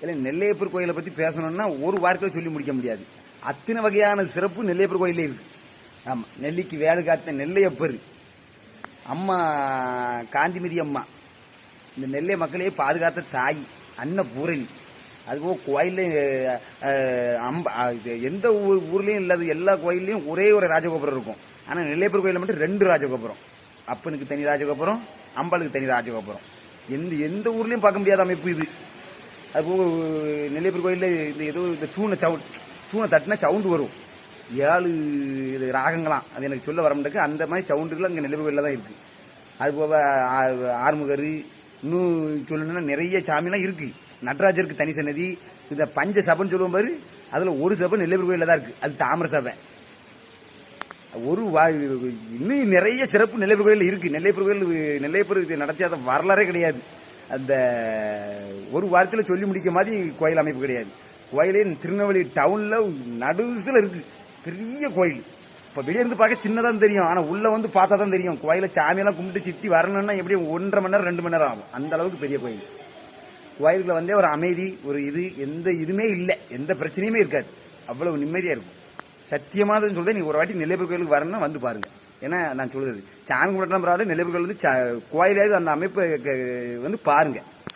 இல்லை நெல்லையப்பர் கோயிலை பற்றி பேசணும்னா ஒரு வார்த்தையில் சொல்லி முடிக்க முடியாது. அத்தனை வகையான சிறப்பு நெல்லையப்பர் கோயிலே இருக்கு. ஆமாம் நெல்லிக்கு வேலை காத்த நெல்லையப்பர். அம்மா காந்திமதி அம்மா. இந்த நெல்லை மக்களையே பாதுகாத்த தாய் அன்னபூரணி. அதுபோக கோயிலில் அம்ப எந்த ஊர் ஊர்லேயும் இல்லாத எல்லா கோயில்லையும் ஒரே ஒரு ராஜகோபுரம் இருக்கும். ஆனால் நெல்லையப்பர் கோயிலில் மட்டும் ரெண்டு ராஜகோபுரம். அப்பனுக்கு தனி ராஜகோபுரம் அம்பாளுக்கு தனி ராஜகோபுரம். எந்த எந்த ஊர்லேயும் பார்க்க முடியாத அமைப்பு இது. அதுபோக நெல்லையப்பர் கோயிலில் இந்த ஏதோ இந்த தூணை சவுண்ட் தூணை தட்டினா சவுண்டு வரும். ஏழு இது ராகங்களாம். அது எனக்கு சொல்ல வர முடியாது அந்த மாதிரி சவுண்டுகள் அங்கே நெல்லையப்பர் கோயிலில் தான் இருக்குது அதுபோக போக ஆறுமுகர் இன்னும் சொல்லணும்னா நிறைய சாமிலாம் இருக்குது நடராஜருக்கு தனி சன்னதி இந்த பஞ்ச சபைன்னு சொல்லுவோம் பாரு அதில் ஒரு சபை நெல்லையப்பர் கோயிலில் தான் இருக்குது அது தாமிர சபை. ஒரு வா- இன்னும் நிறைய சிறப்பு நெல்லையப்பர் கோயில் இருக்குது நெல்லையப்பர் கோயில் நெல்லையப்பர் நடத்தியாத வரலாறே கிடையாது. அந்த ஒரு வாரத்தில் சொல்லி முடிக்க மாதிரி கோயில் அமைப்பு கிடையாது. கோயிலே திருநெல்வேலி டவுனில் நடுசில் இருக்கு. பெரிய கோயில். இப்போ வெளியிருந்து பார்க்க சின்னதாக தெரியும். ஆனால் உள்ளே வந்து பார்த்தா தான் தெரியும். கோயிலை சாமியெல்லாம் கும்பிட்டு சுற்றி வரணும்னா எப்படியும் ஒன்றரை மணி நேரம் ரெண்டு மணி நேரம் ஆகும். அந்த அளவுக்கு பெரிய கோயில். கோயிலுக்குள்ள வந்தே ஒரு அமைதி ஒரு இது எந்த இதுவுமே இல்லை. எந்த பிரச்சனையுமே இருக்காது. அவ்வளவு நிம்மதியாக இருக்கும். சத்தியமானதுன்னு சொல்றேன் நீ ஒரு வாட்டி நெல்லைப்பூர் கோயிலுக்கு வரணும்னா வந்து பாருங்கள் ஏன்னா நான் சொல்றது சாமி கும்பிட்ற பரவாயில்ல நிலவுகள் வந்து கோயிலாவது அந்த அமைப்பு வந்து பாருங்க.